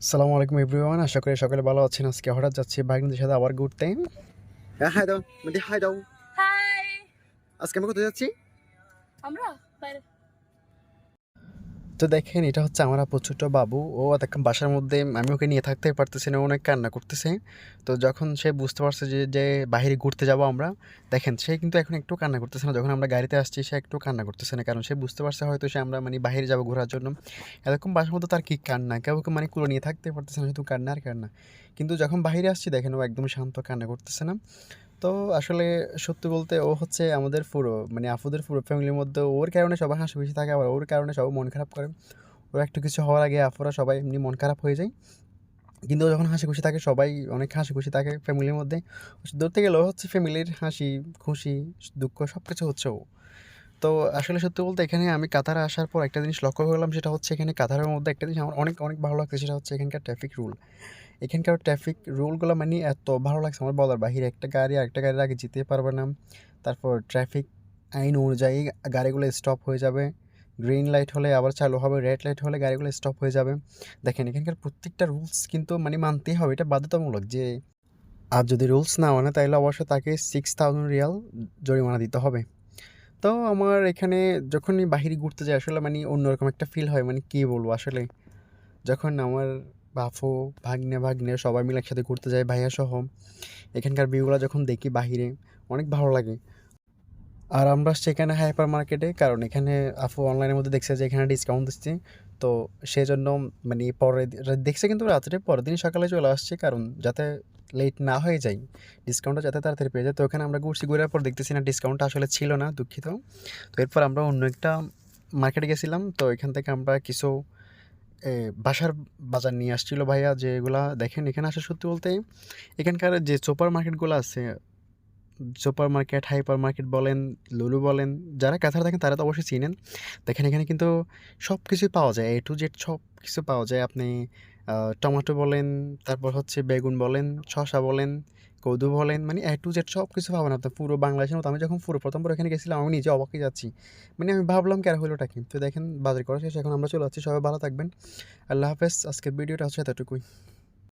সালামু আলাইকুম এভরিওয়ান আশা করি সকালে ভালো আছেন। আজকে হঠাৎ যাচ্ছি ভাগ্নিদের সাথে আবার ঘুরতে হ্যাঁ হাই দাও মানে হাই দাও। হাই আজকে আমরা কোথায় যাচ্ছি? আমরা বাইরে। তো দেখেন, এটা হচ্ছে আমার আপু, ছোট বাবু। ও দেখেন বাসার মধ্যে আমি ওকে নিয়ে থাকতে পারতেছি না অনেক কান্না করতেছে। তো যখন সে বুঝতে পারছে যে যে বাইরে ঘুরতে যাব আমরা, দেখেন, সে কিন্তু এখন একটু কান্না করতেছে না। যখন আমরা গাড়িতে আসছি, সে একটু কান্না করতেছে না, কারণ সে বুঝতে পারছে হয়তো সে আমরা মানে বাইরে যাব ঘোরার জন্য। এরকম বাসার মধ্যে তার কি কান্না? কেউ ওকে মানে কুলো নিয়ে থাকতে পারতেছে না, শুধু কান্না আর কান্না। কিন্তু যখন বাইরে আসছি, দেখেন, ও একদম শান্ত, কান্না করতেছে না। তো আসলে সত্যি বলতে ও হচ্ছে আমাদের পুরো মানে আপুদের পুরো ফ্যামিলির মধ্যে ওর কারণে সবাই হাসি খুশি থাকে, আবার ওর কারণে সবাই মন খারাপ করে। ওর একটু কিছু হওয়ার আগে আপুরা সবাই এমনি মন খারাপ হয়ে যায়। কিন্তু যখন হাসি খুশি থাকে, সবাই অনেক হাসি খুশি থাকে ফ্যামিলির মধ্যে। ধরতে গেলে ও হচ্ছে ফ্যামিলির হাসি, খুশি, দুঃখ সব কিছু হচ্ছে ও। তো আসলে সত্যি বলতে এখানে আমি কাতারে আসার পর একটা জিনিস লক্ষ্য করলাম, সেটা হচ্ছে এখানে কাতারের মধ্যে একটা জিনিস আমার অনেক অনেক ভালো লাগছে, সেটা হচ্ছে এখানকার ট্রাফিক রুল এখানকার ট্রাফিক রুলগুলো মানে এত ভালো লাগছে আমার বলার বাহিরে। একটা গাড়ি আরেকটা গাড়ির আগে যেতে পারবে না। তারপর ট্রাফিক আইন অনুযায়ী গাড়িগুলো স্টপ হয়ে যাবে। গ্রিন লাইট হলে আবার চালু হবে রেড লাইট হলে গাড়িগুলো স্টপ হয়ে যাবে। দেখেন, এখানকার প্রত্যেকটা রুলস কিন্তু মানে মানতেই হবে, এটা বাধ্যতামূলক যে আর যদি রুলস না মানে তাহলে অবশ্যই তাকে সিক্স থাউজেন্ড রিয়াল জরিমানা দিতে হবে। তো আমার এখানে যখনই বাহিরে ঘুরতে যাই, আসলে মানে অন্যরকম একটা ফিল হয় মানে কী বলব আসলে? যখন আমার বাফু ভাগ্নে ভাগ্নে সবাই মিলে একসাথে ঘুরতে যায় ভাইয়া সহ। এখানকার ভিউগুলো যখন দেখি বাহিরে, অনেক ভালো লাগে। আর আমরা সেখানে হাইপার মার্কেটে কারণ এখানে আফু অনলাইনের মধ্যে দেখছে যে এখানে ডিসকাউন্ট দিচ্ছে। তো সেই জন্য মানে পরে দেখছে কিন্তু রাত্রে, পরের দিন সকালে চলে আসছে, কারণ যাতে লেট না হয়ে যায় ডিসকাউন্টটা যাতে তাড়াতাড়ি পেয়ে যায়। তো ওখানে আমরা ঘুরছি, ঘুরার পর দেখতেছি না ডিসকাউন্টটা আসলে ছিল না, দুঃখিত। তো এরপর আমরা অন্য একটা মার্কেটে গেছিলাম। তো এখান থেকে আমরা কিছু বাসার বাজার নিয়ে আসছিল ভাইয়া যে যেগুলা দেখেন, এখানে আসা সত্যি বলতে এখানকার যে সুপার মার্কেটগুলো আছে সুপার মার্কেট হাইপার মার্কেট বলেন, লুলু বলেন, যারা কাছার থাকেন তারা তো অবশ্যই চিনেন। দেখেন এখানে কিন্তু সব কিছুই পাওয়া যায় এ টু জেড সব কিছু পাওয়া যায়। আপনি টমেটো বলেন, তারপর হচ্ছে বেগুন বলেন, শসা বলেন, কৌদু বলেন মানে এ টু জেড সব কিছু পাবেন আপনার পুরো বাংলাদেশের মতো। আমি যখন পুরো প্রথমবার এখানে গেছিলাম, আমি নিজে অবাকই যাচ্ছি। মানে আমি ভাবলাম কেন হলোটা কি? তো দেখেন, বাজার করা শেষ, এখন আমরা চলে যাচ্ছি সবাই ভালো থাকবেন। আল্লাহ হাফেজ, আজকের ভিডিওটা হচ্ছে এতটুকুই।